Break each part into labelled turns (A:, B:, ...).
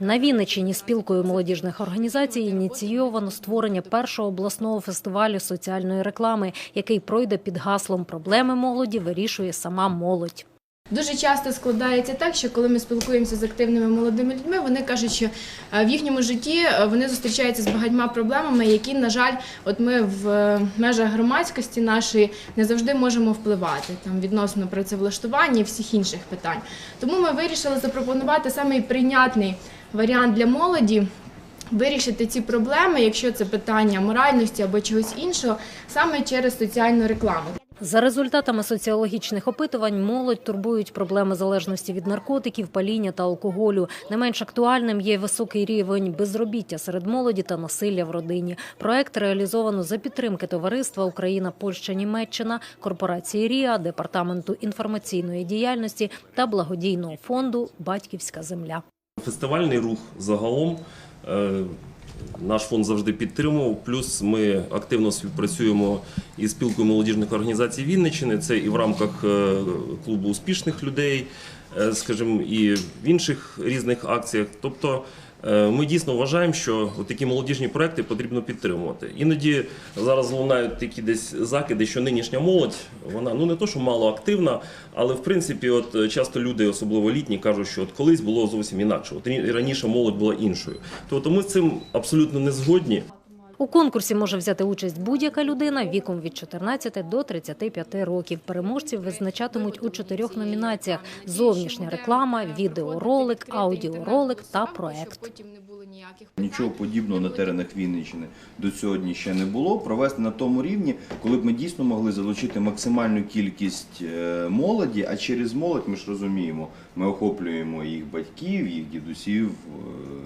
A: На Вінниччині спілкою молодіжних організацій ініційовано створення першого обласного фестивалю соціальної реклами, який пройде під гаслом Проблеми молоді вирішує сама молодь.
B: Дуже часто складається так, що коли ми спілкуємося з активними молодими людьми, вони кажуть, що е, в їхньому житті е, вони зустрічаються з багатьма проблемами, які, на жаль, от ми в е, межах громадськості нашої не завжди можемо впливати там відносно працевлаштування і всіх інших питань. Тому ми вирішили запропонувати самий прийнятний варіант для молоді. Вирішити ці проблеми, якщо це питання моральності або чогось іншого, саме через соціальну рекламу.
A: За результатами соціологічних опитувань молодь турбують проблеми залежності від наркотиків, паління та алкоголю. Не менш актуальним є високий рівень безробіття серед молоді та насилля в родині. Проект реалізовано за підтримки товариства Україна, Польща, Німеччина, корпорації Ріа, департаменту інформаційної діяльності та благодійного фонду Батьківська земля.
C: Фестивальний рух загалом е, наш фонд завжди підтримував. Плюс ми активно співпрацюємо із спілкою молодіжних організацій Вінниччини. Це і в рамках е, клубу успішних людей, скажімо, і в інших різних акціях. Тобто е, ми дійсно вважаємо, що такі молодіжні проекти потрібно підтримувати. Іноді зараз лунають такі десь закиди, що нинішня молодь, вона ну не то, що мало активна, але в принципі, от е, часто люди, особливо літні, кажуть, що от колись було зовсім інакше. От раніше молодь була іншою. Тобто ми з цим абсолютно не згодні.
A: У конкурсі може взяти участь будь-яка людина віком від 14 до 35 років. Переможців визначатимуть у чотирьох номінаціях: зовнішня реклама, відеоролик, аудіоролик та проект.
D: Нічого подібного на теренах Вінниччини до сьогодні ще не було. Провести на тому рівні, коли б ми дійсно могли залучити максимальну кількість е, молоді, а через молодь ми ж розуміємо, ми охоплюємо їх батьків, їх дідусів, е,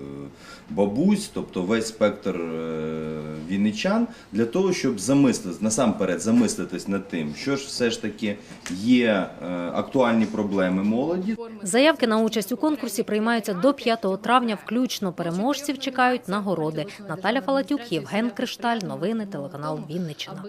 D: бабусь, тобто весь спектр е, вінничан, для того, щоб замислитись, насамперед замислитись над тим, що ж все ж таки є е, актуальні проблеми молоді,
A: Заявки на участь у конкурсі приймаються до 5 травня. Включно переможців чекають нагороди. Наталя Фалатюк, Євген Кришталь. Новини телеканал Вінниччина.